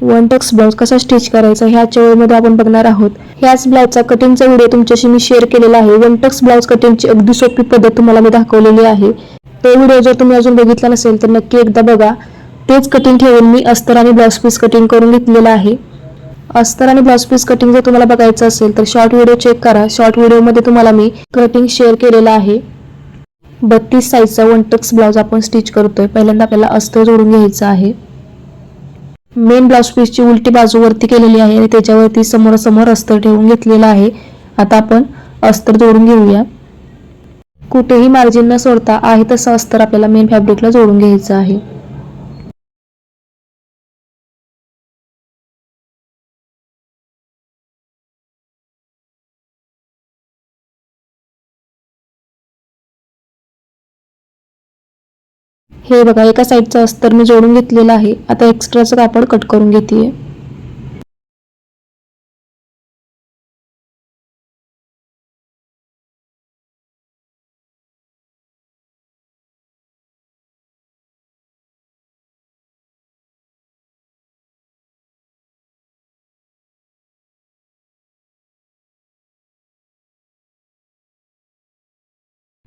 One tucks blouse कसा stitch करायचा ह्याच्या वेळेमध्ये आपण बघणार आहोत. ह्याच ब्लाऊजचा कटिंगचा व्हिडिओ तुमच्याशी मी शेअर केलेला आहे. वन टक्स ब्लाऊज कटिंगची अगदी सोपी पद्धत तुम्हाला मी दाखवलेली आहे. तो व्हिडिओ जर तुम्ही अजून बघितला नसेल तर नक्की एकदा बघा. तेच कटिंग ठेवून मी अस्तर आणि ब्लाऊज पीस कटिंग करून घेतलेलं आहे. अस्तर आणि ब्लाऊज पीस कटिंग जर तुम्हाला बघायचं असेल तर शॉर्ट व्हिडिओ चेक करा. शॉर्ट व्हिडिओमध्ये तुम्हाला मी कटिंग शेअर केलेलं आहे. बत्तीस साईजचा वन टक्स ब्लाऊज आपण स्टिच करतोय. पहिल्यांदा आपल्याला अस्तर जोडून घ्यायचं आहे. मेन ब्लाऊज पीसची उलटी बाजू वरती केलेली आहे आणि त्याच्यावरती समोरासमोर अस्तर ठेवून घेतलेलं आहे. आता आपण अस्तर जोडून घेऊया. कुठेही मार्जिन न सोडता आहे तसं अस्तर आपल्याला मेन फॅब्रिकला जोडून घ्यायचं आहे. हे बघा एका साईडचं अस्तर मी जोडून घेतलेलं आहे. आता एक्स्ट्राचं कापड कट करून घेते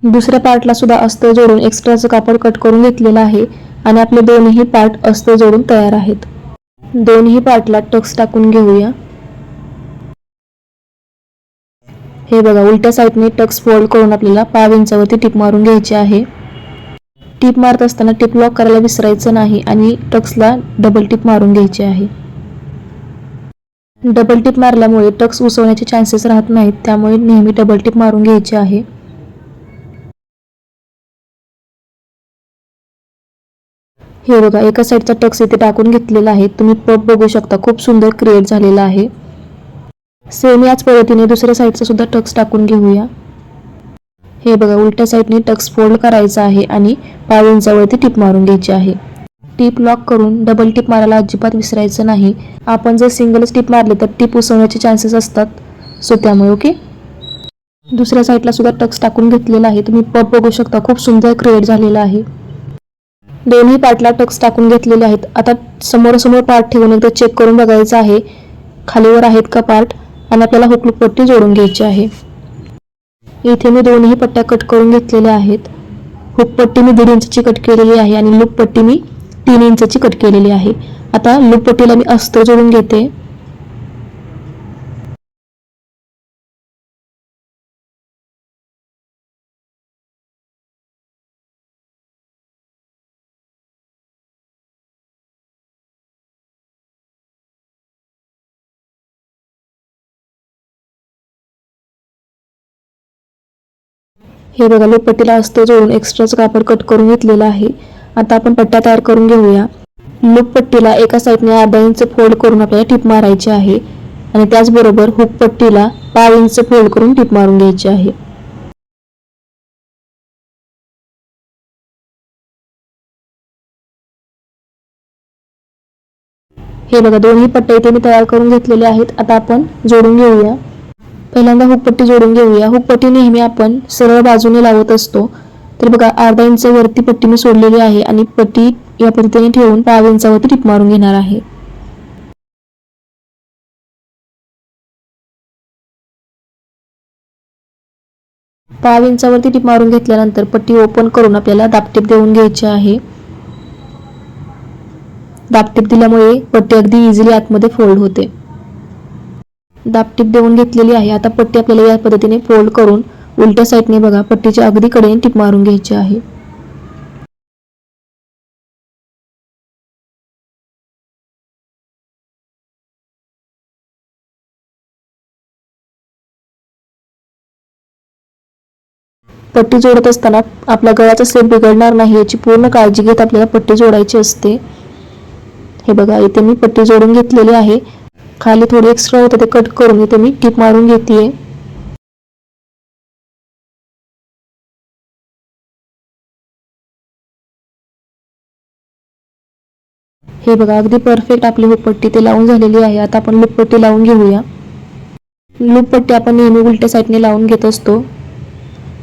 दुसऱ्या पार्टला सुद्धा अस्तर जोडून एक्स्ट्राचं कापड कट करून घेतलेलं आहे आणि आपले दोन्ही पार्ट अस्तर जोडून तयार आहेत. दोन्ही पार्टला टक्स टाकून घेऊया. हे बघा उलट्या साईडने टक्स फोल्ड करून आपल्याला पाव इंचावरती टिप मारून घ्यायची आहे. टिप मारत असताना टिप लॉक करायला विसरायचं नाही आणि टक्सला डबल टिप मारून घ्यायची आहे. डबल टिप मारल्यामुळे टक्स उसवण्याचे चान्सेस राहत नाहीत त्यामुळे नेहमी डबल टिप मारून घ्यायची आहे. हे बघा एका साईडचा टक्स इथे टाकून घेतलेला आहे. तुम्ही पप बघू शकता खूप सुंदर क्रिएट झालेला आहे. सेम याच पद्धतीने दुसऱ्या साईडचा सुद्धा टक्स टाकून घेऊया. हे बघा उलट्या साईडने टक्स फोल्ड करायचा आहे आणि पाव उंचावरती टिप मारून घ्यायची आहे. टिप लॉक करून डबल टिप मारायला अजिबात विसरायचं नाही. आपण जर सिंगलच टिप मारले तर टिप उसवण्याचे चान्सेस असतात. सो त्यामुळे ओके दुसऱ्या साईडला सुद्धा टक्स टाकून घेतलेला आहे. तुम्ही पप बघू शकता खूप सुंदर क्रिएट झालेला आहे. दोन्ही पार्टला टक्स टाकून घेतलेले आहेत. आता समोरासमोर पार्ट ठेवून एकदा चेक करून बघायचं आहे खालीवर आहेत का पार्ट आणि आपल्याला हुकलूक पट्टी जोडून घ्यायची आहे. इथे मी दोन्ही पट्ट्या कट करून घेतलेल्या आहेत. हुकपट्टी मी दीड इंचची कट केलेली आहे आणि लूप पट्टी मी तीन इंचची कट केलेली आहे. आता लूप पट्टीला मी अस्तर जोडून घेते. हे बघा लूप पट्टीला अस्तर जोडून एक्स्ट्राचं कापड कट करून घेतलेलं आहे. आता आपण पट्ट्या तयार करून घेऊया. लूपपट्टीला एका साईडने अर्धा इंच फोल्ड करून आपल्याला टिप मारायची आहे. आणि त्याचबरोबर हुक पट्टीला पाव इंच फोल्ड करून टिप मारून घ्यायची आहे. हे बघा दोन्ही पट्टे इथे मी तयार करून घेतलेले आहेत. आता आपण जोडून घेऊया. पहिल्यांदा हुकपट्टी जोडून घेऊया. हुकपट्टी नेहमी आपण सरळ बाजूने लावत असतो. तर बघा अर्धा इंच वरती पट्टी मी सोडलेली आहे आणि पट्टी या पद्धतीने ठेवून पाव इंचावरती टिप मारून घेणार आहे. पाव इंचावरती टिप मारून घेतल्यानंतर पट्टी ओपन करून आपल्याला दापटीप देऊन घ्यायची आहे. दापटीप दिल्यामुळे पट्टी अगदी इझिली आतमध्ये फोल्ड होते. दापटीप देऊन घेतलेली आहे. आता पट्टी आपल्याला या पद्धतीने फोल्ड करून उलट्या साईडने बघा पट्टीच्या अगदी कडेने टिप मारून घ्यायची आहे. पट्टी जोडत असताना आपल्या गळ्याचा सेप बिघडणार नाही याची पूर्ण काळजी घेत आपल्याला पट्टी जोडायची असते. हे बघा इथे मी पट्टी जोडून घेतलेली आहे. खाली थोडी एक्स्ट्रा होतं ते कट करून इथे मी. टिप मारून घेते हे बघा अगदी परफेक्ट आपली हुकपट्टी ते लावून झालेली आहे. आता आपण लूपपट्टी लावून घेऊया. लूपपट्टी आपण नेहमी उलट्या साईडने लावून घेत असतो.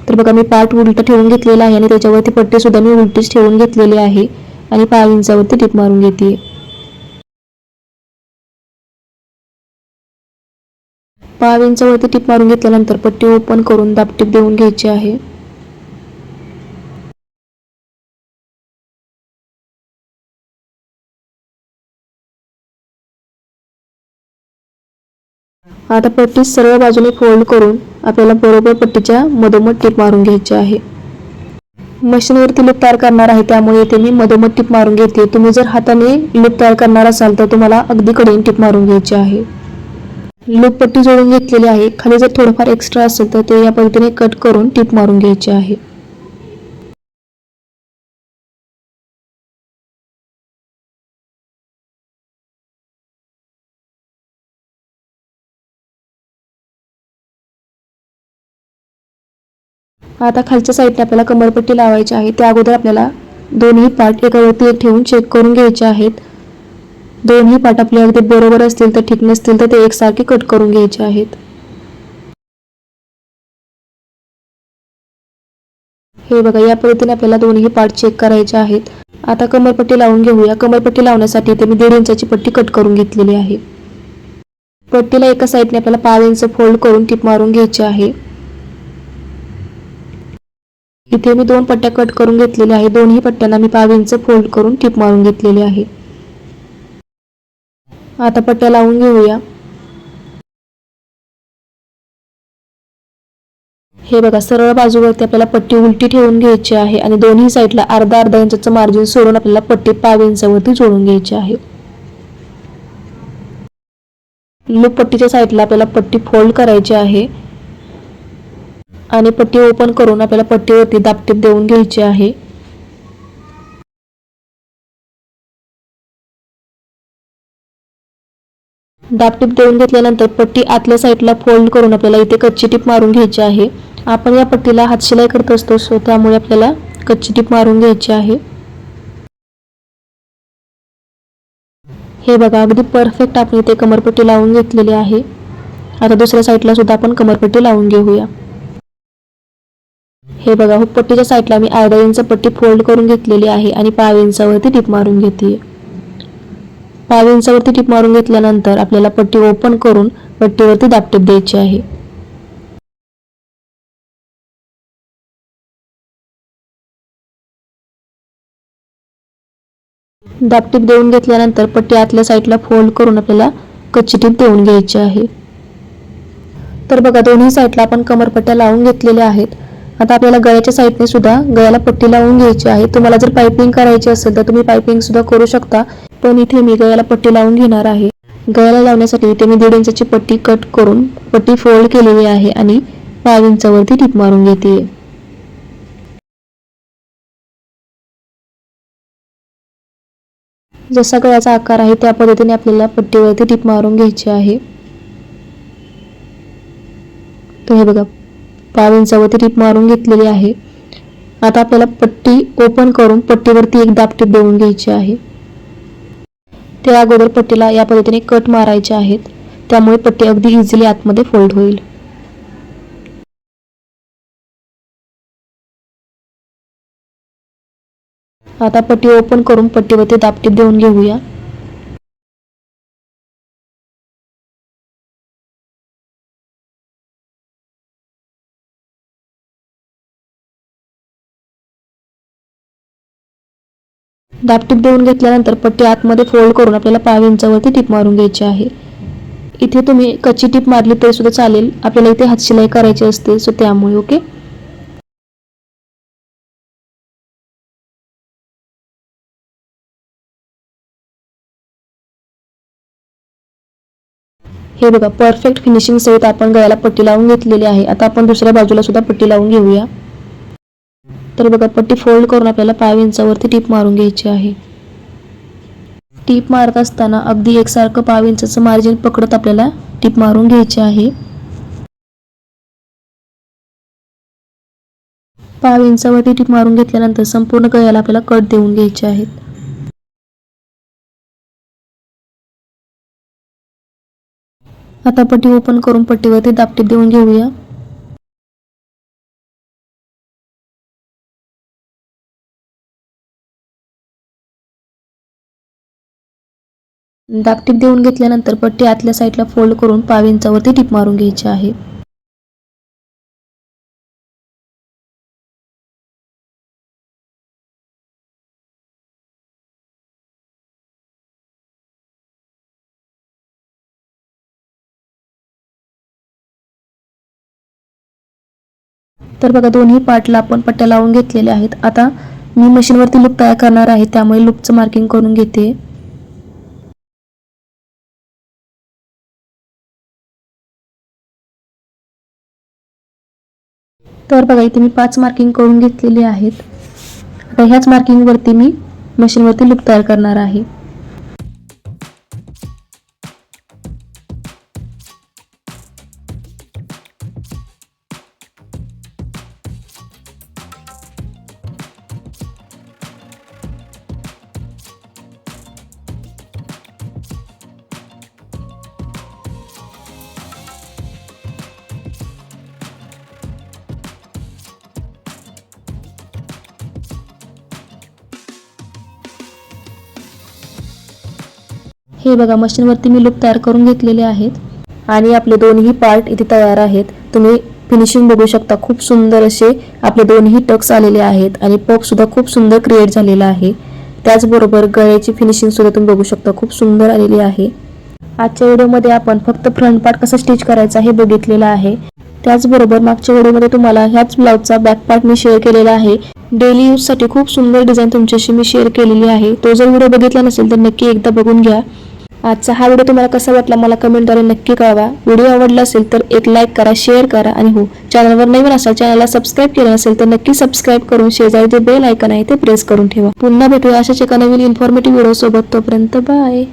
तर बघा मी पार्ट उलट ठेवून घेतलेला आहे आणि त्याच्यावरती पट्टी सुद्धा मी उलटीच ठेवून घेतलेली आहे. आणि पाय इंचावरती टिप मारून घेते पाव इंचावरती टीप मारून घेतल्यानंतर पट्टी ओपन करून दापटीप देऊन घ्यायची आहे. आता पट्टी सरळ बाजूने फोल्ड करून आपल्याला बरोबर पट्टीच्या मधोमध टीप मारून घ्यायची आहे. मशीनवरती लूप तयार करणार आहे त्यामुळे येथे मी मधोमध टीप मारून घेते तुम्ही जर हाताने लूप तयार करणार असाल तर तुम्हाला अगदी कडेन टीप मारून घ्यायची आहे. लूपपट्टी जोडून घेतलेली आहे. खाली जर थोडंफार एक्स्ट्रा असेल तर ते या पद्धतीने कट करून टीप मारून घ्यायची आहे. आता खालच्या साईडने आपल्याला कमरपट्टी लावायची आहे. त्या अगोदर आपल्याला दोन्ही पार्ट एकावरती एक ठेवून चेक करून घ्यायचे आहेत. दोन्ही पाठ आपले अगदी बरोबर असतील तर ठीक नसतील तर ते एकसारखे कट करून घ्यायचे आहेत. हे बघा या पद्धतीने आपल्याला दोन्ही पार्ट चेक करायचे आहेत. आता कमरपट्टी लावून घेऊया. कमरपट्टी लावण्यासाठी इथे मी दीड इंचाची पट्टी कट करून घेतलेली आहे. पट्टीला एका साईडने आपल्याला पाव इंच फोल्ड करून टिप मारून घ्यायची आहे. इथे मी दोन पट्ट्या कट करून घेतलेल्या आहे दोन्ही पट्ट्यांना मी पाव इंच फोल्ड करून टिप मारून घेतलेली आहे. आता पट्ट्या लावून घेऊया. हे बघा सरळ बाजूवरती आपल्याला पट्टी उलटी ठेवून घ्यायची आहे आणि दोन्ही साईडला अर्धा अर्धा इंचाचं मार्जिन सोडून आपल्याला पट्टी पाव इंचावरती जोडून घ्यायची आहे. लूप पट्टीच्या साईडला आपल्याला पट्टी फोल्ड करायची आहे आणि पट्टी ओपन करून आपल्याला पट्टीवरती दापटीप देऊन घ्यायची आहे. दाबटीप देऊन घेतल्यानंतर पट्टी आतल्या साईडला फोल्ड करून आपल्याला इथे कच्ची टीप मारून घ्यायची आहे. आपण या पट्टीला हातशिलाई करत असतो सो त्यामुळे आपल्याला कच्ची टीप मारून घ्यायची आहे. हे बघा अगदी परफेक्ट आपण इथे कमरपट्टी लावून घेतलेली आहे. आता दुसऱ्या साईडला सुद्धा आपण कमरपट्टी लावून घेऊया. हे बघा हुक पट्टीच्या साईडला मी अर्धा इंच पट्टी फोल्ड करून घेतलेली आहे आणि पाव इंचावरती टीप मारून घेते पाव इंचावरती टीप मारून घेतल्यानंतर आपल्याला पट्टी ओपन करून पट्टीवरती दापटीप द्यायची आहे. दापटीप देऊन घेतल्यानंतर पट्टी आतल्या साईडला फोल्ड करून आपल्याला कच्ची टीप देऊन घ्यायची आहे. तर बघा दोन्ही साईडला आपण कमरपट्ट्या लावून घेतलेल्या आहेत. आता आपल्याला गळ्याच्या साईडने सुद्धा गळ्याला पट्टी लावून घ्यायची आहे. तुम्हाला जर पायपिंग करायची असेल तर तुम्ही पायपिंग सुद्धा करू शकता. पण इथे मी गळ्याला पट्टी लावून घेणार आहे. गळ्याला लावण्यासाठी इथे मी दीड इंचाची पट्टी कट करून पट्टी फोल्ड केलेली आहे आणि पाच इंचावरती टीप मारून घेते. जसा गळ्याचा आकार आहे त्या पद्धतीने आपल्याला पट्टीवरती टीप मारून घ्यायची आहे. तर हे बघा पाच इंचावरती टीप मारून घेतलेली आहे. आता आपल्याला पट्टी ओपन करून पट्टीवरती एक दाबटीप देऊन घ्यायची आहे. त्या अगोदर पट्टीला या पद्धतीने कट मारायचे आहेत. त्यामुळे पट्टी अगदी इझिली आतमध्ये फोल्ड होईल. आता पट्टी ओपन करून पट्टीवरती दाबटीप देऊन घेऊया. दाबटीप देऊन घेतल्यानंतर पट्टी आतमध्ये फोल्ड करून आपल्याला पाव इंचावरती टीप मारून घ्यायची आहे. इथे तुम्ही कच्ची टीप मारली तरी सुद्धा चालेल. आपल्याला इथे हातशिलाई करायची असते सो त्यामुळे ओके हे बघा परफेक्ट फिनिशिंग सहित आपण गळ्याला पट्टी लावून घेतलेली आहे. आता आपण दुसऱ्या बाजूला सुद्धा पट्टी लावून घेऊया. तर बघा पट्टी फोल्ड करून आपल्याला पाव इंचावरती टीप मारून घ्यायची आहे. टीप मारत असताना अगदी एकसारखं पाव इंचाचं मार्जिन पकडत आपल्याला टीप मारून घ्यायची आहे. पाव इंचावरती टीप मारून घेतल्यानंतर संपूर्ण गळ्याला आपल्याला कट देऊन घ्यायचे आहेत. आता पट्टी ओपन करून पट्टीवरती दापटीप देऊन घेऊया. दागटीप देऊन घेतल्यानंतर पट्टी आतल्या साईडला फोल्ड करून पाव इंचावरती टीप मारून घ्यायची आहे. तर बघा दोन्ही पार्टला आपण पट्ट्या लावून घेतलेल्या आहेत. आता मी मशीनवरती लूप तयार करणार आहे त्यामुळे लूपचं मार्किंग करून घेते. तर बघा इथे मी पाच मार्किंग करून घेतलेली आहेत. आता ह्याच मार्किंगवरती मी मशीनवरती लूप तयार करणार आहे. हे बघा मशीनवरती मी लूप तयार करून घेतलेले आहेत. आणि आपले दोन्ही पार्ट इथे तयार आहेत. तुम्ही फिनिशिंग बघू शकता खूप सुंदर असे आपले दोन्ही टक्स आलेले आहेत. आणि पप सुद्धा खूप सुंदर क्रिएट झालेला आहे. त्याचबरोबर गळ्याची फिनिशिंग सुद्धा तुम्ही बघू शकता खूप सुंदर आलेली आहे. आजच्या व्हिडिओमध्ये आपण फक्त फ्रंट पार्ट कसा स्टिच करायचा हे बघितलेलं आहे. त्याचबरोबर मागच्या व्हिडिओमध्ये तुम्हाला ह्याच ब्लाउजचा बॅक पार्ट मी शेअर केलेला आहे. डेली यूजसाठी खूप सुंदर डिझाईन तुमच्याशी मी शेअर केलेली आहे. तो जर व्हिडिओ बघितला नसेल तर नक्की एकदा बघून घ्या. आजचा हा व्हिडिओ तुम्हाला कसा वाटला मला कमेंटद्वारे नक्की कळवा. व्हिडिओ आवडला असेल तर एक लाईक करा शेअर करा आणि हो चॅनलवर नवीन असाल चॅनलला सबस्क्राईब केलं नसेल तर नक्की सबस्क्राईब करून शेजारी जे बेल आयकन आहे ते प्रेस करून ठेवा. पुन्हा भेटूया अशाच एका नवीन इन्फॉर्मेटिव्ह व्हिडिओ सोबत. तोपर्यंत बाय